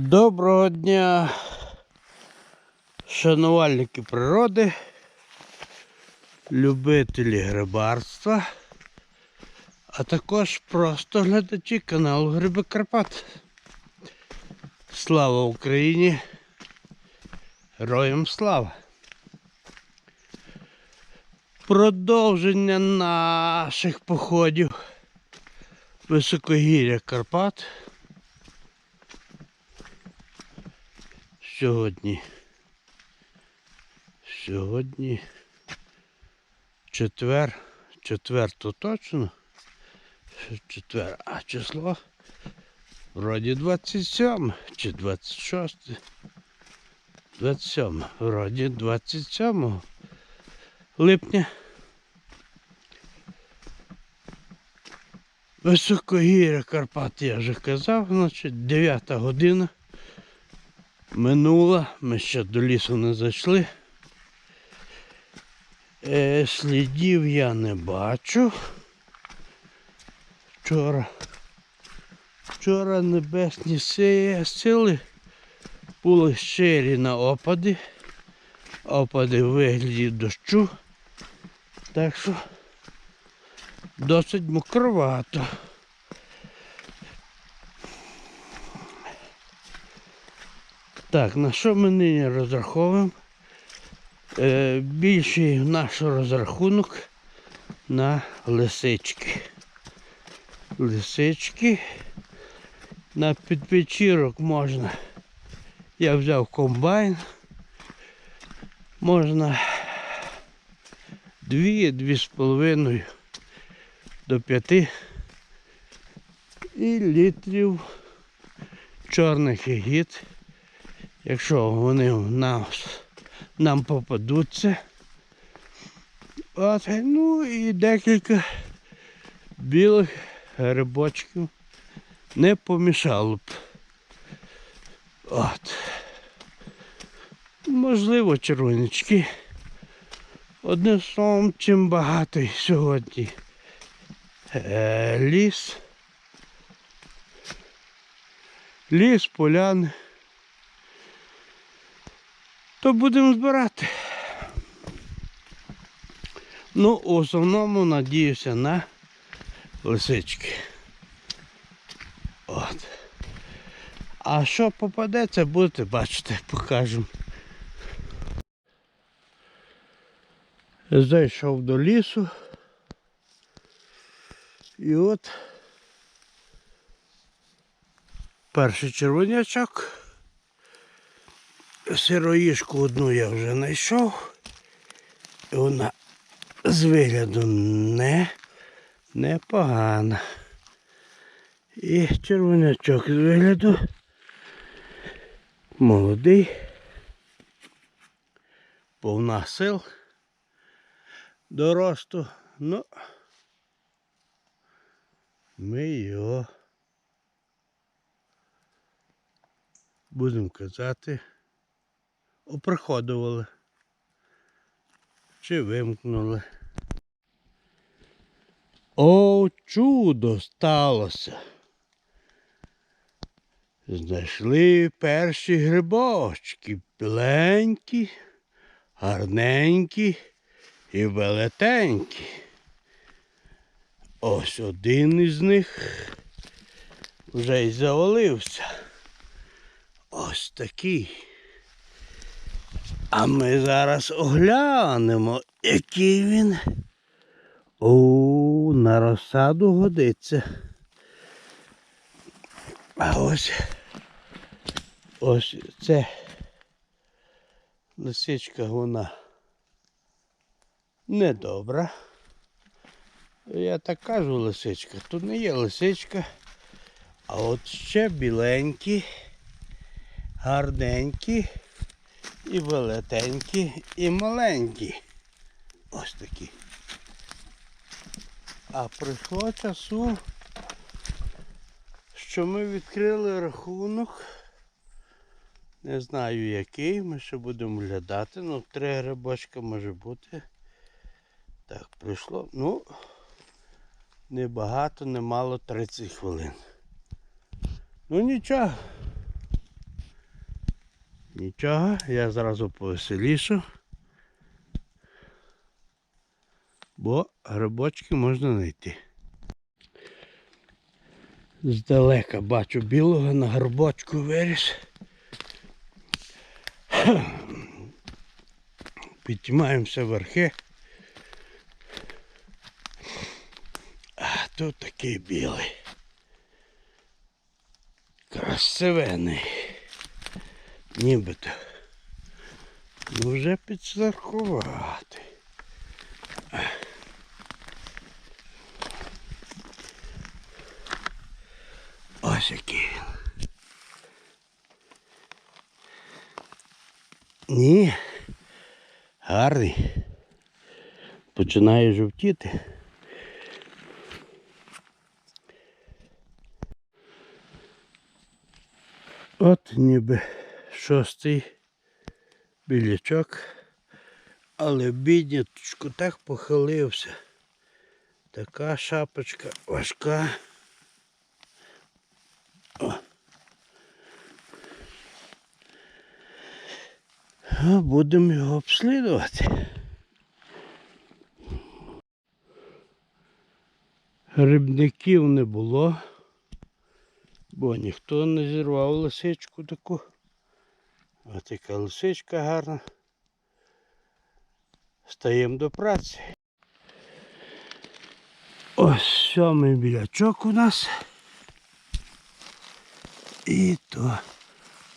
Доброго дня, шанувальники природи, любителі грибарства, а також просто глядачі каналу Гриби Карпат. Слава Україні! Героям слава! Продовження наших походів високогір'я Карпат. Сьогодні. Сьогодні четвер. Четвер то точно. Четвер. А число вроді 27 чи 26. 27. Вроді 27 липня. Високогір'я Карпат, я вже казав, значить 9 година. Минула, ми ще до лісу не зайшли. Е, слідів я не бачу. Вчора. Вчора небесні сили, були щирі на опади. Опади в вигляді дощу. Так що досить мокровато. Так, на що ми нині розраховуємо? Е, більший наш розрахунок на лисички. Лисички. На підпечірок можна. Я взяв комбайн. Можна дві, дві з половиною до п'яти і літрів чорних ягід якщо вони нас, нам попадуться. От, ну і декілька білих грибочків не помішало б. От. Можливо, червонячки. Одним словом, чим багатий сьогодні е, ліс. Ліс, поляни то будемо збирати. Ну, в основному надіюся на лисички. От. А що попадеться, будете бачити, покажемо. Зайшов до лісу. І от перший червонячок. Сироїшку одну я вже знайшов. Вона з вигляду не непогана. І червонячок з вигляду молодий, повна сил до росту. Ну ми його будемо казати оприходували чи вимкнули. О, чудо сталося. Знайшли перші грибочки, біленькі, гарненькі і велетенькі. Ось один із них вже й завалився. Ось такий. А ми зараз оглянемо, який він О, на розсаду годиться. А ось ось це лисичка вона недобра. Я так кажу лисичка, тут не є лисичка, а от ще біленькі, гарненькі. І велетенькі, і маленькі. Ось такі. А прийшло часу, що ми відкрили рахунок. Не знаю який, ми ще будемо глядати, ну три грибочка може бути. Так, прийшло, ну, не багато, не мало 30 хвилин. Ну нічого. Нічого, я зразу повеселішу. Бо грибочки можна знайти. Здалека бачу білого на горбочку виріс. Піднімаємося верхи. А тут такий білий. Красивений. Нібито. Ну вже підстрахувати. Ось який. Ні. Гарний. Починає жовтіти. От ніби шостий білячок, але бідняточку так похилився. Така шапочка важка. О. Будемо його обслідувати. Грибників не було, бо ніхто не зірвав лисичку таку. Ось яка лисичка гарна. Стаємо до праці. Ось сьомий білячок у нас. І то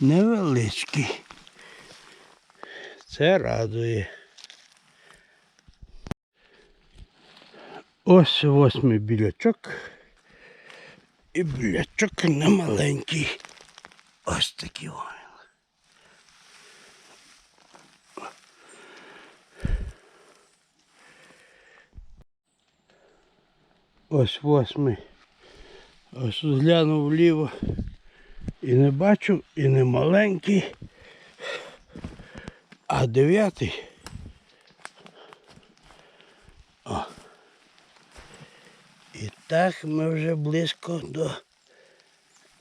невеличкий. Це радує. Ось восьмий білячок. І білячок не маленький. Ось такий он. Ось восьмий. Ось глянув вліво. І не бачу, і не маленький. А дев'ятий. І так ми вже близько до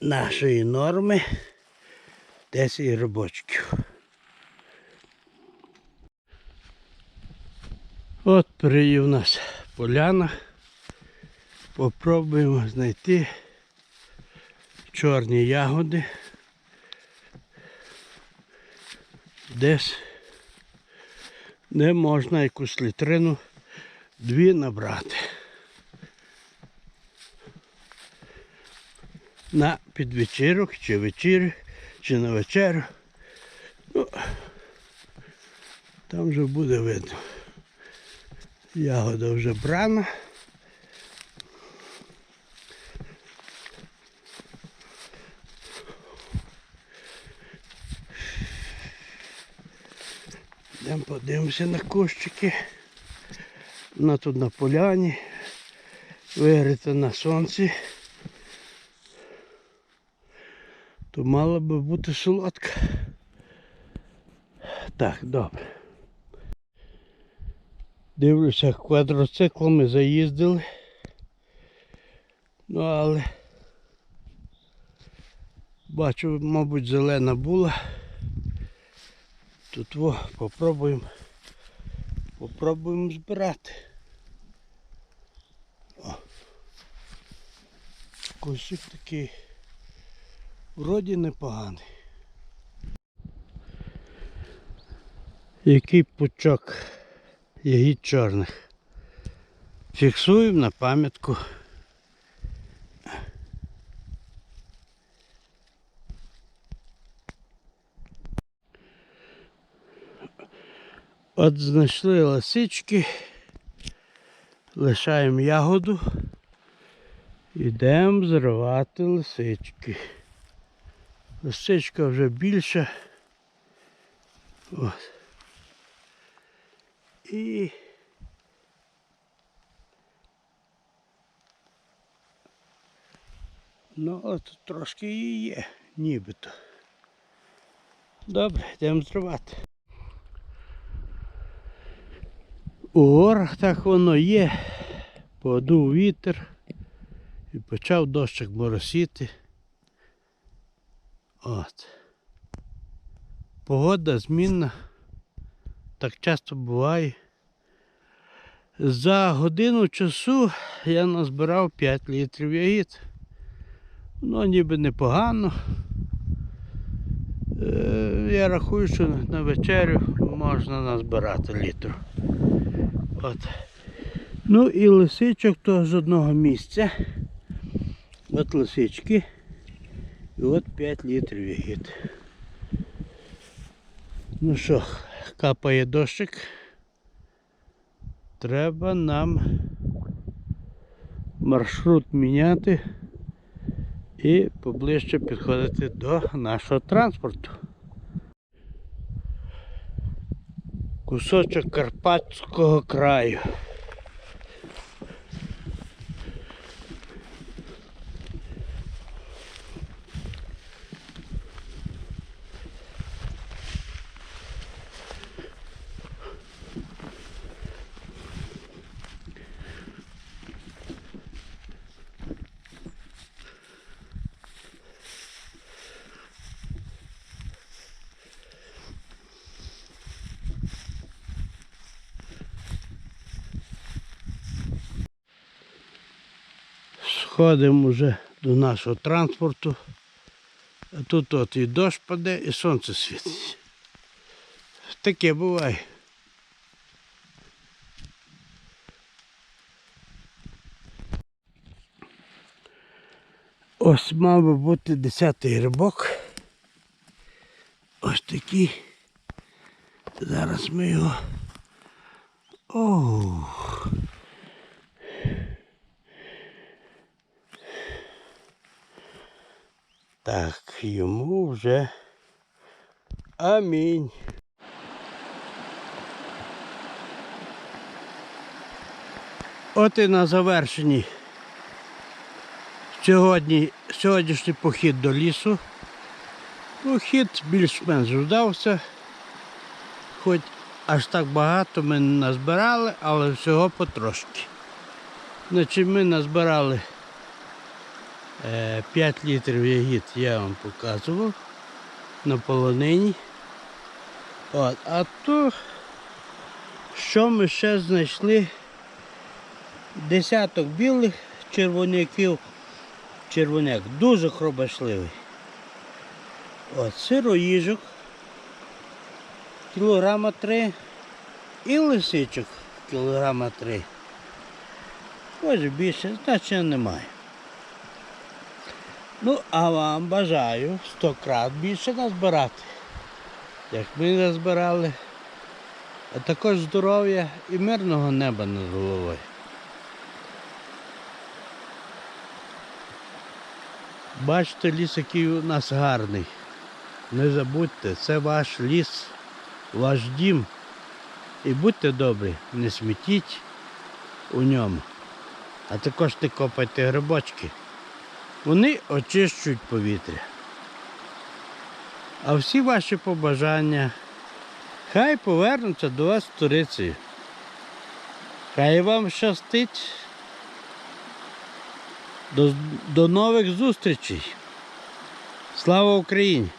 нашої норми 10 грибочків. От приїв нас поляна. Попробуємо знайти чорні ягоди. Десь не можна якусь літрину дві набрати. На підвечірок, чи вечір, чи на вечерю. Ну, там вже буде видно. Ягода вже брана. Йдемо подивимося на кущики. Вона тут на поляні. Вигріта на сонці. То мала би бути солодка. Так, добре. Дивлюся, квадроциклами заїздили. Ну але бачу, мабуть, зелена була. Тут во, попробуємо. Попробуємо збирати. О. Кущик такий вроді непоганий. Який пучок ягід чорних. Фіксуємо на пам'ятку. От знайшли лисички, лишаємо ягоду, йдемо зривати лисички. Лисичка вже більша. От. І ну от трошки її є, нібито. Добре, йдемо зривати. У горах так воно є. Подув вітер і почав дощик моросіти. От. погода змінна. Так часто буває. За годину часу я назбирав 5 літрів ягід. Ну, ніби непогано. Е, Я рахую, що на вечерю можна назбирати літр. От. Ну і лисичок то з одного місця. От лисички. І от 5 літрів ягід. Ну що, капає дощик. Треба нам маршрут міняти і поближче підходити до нашого транспорту. Кусочок Карпатського краю. Сходимо вже до нашого транспорту. А тут от і дощ паде, і сонце світить. Таке буває. Ось мав би бути 10 грибок. Ось такий. Зараз ми його. Оу. Так, йому вже амінь. От і на завершенні сьогодні, сьогоднішній похід до лісу. Похід більш-менш вдався. Хоч аж так багато ми не назбирали, але всього потрошки. Значить, ми назбирали 5 літрів ягід я вам показував на полонині. От, а то, що ми ще знайшли? Десяток білих червоняків. Червоняк дуже хробашливий. От, сироїжок, кілограма три і лисичок кілограма три. Ось більше, значить немає. Ну, а вам бажаю 100 крат більше назбирати, як ми назбирали. А також здоров'я і мирного неба над головою. Бачите, ліс, який у нас гарний. Не забудьте, це ваш ліс, ваш дім. І будьте добрі, не смітіть у ньому. А також не копайте грибочки. Вони очищують повітря. А всі ваші побажання хай повернуться до вас сторицею. Хай вам щастить. До, до нових зустрічей. Слава Україні!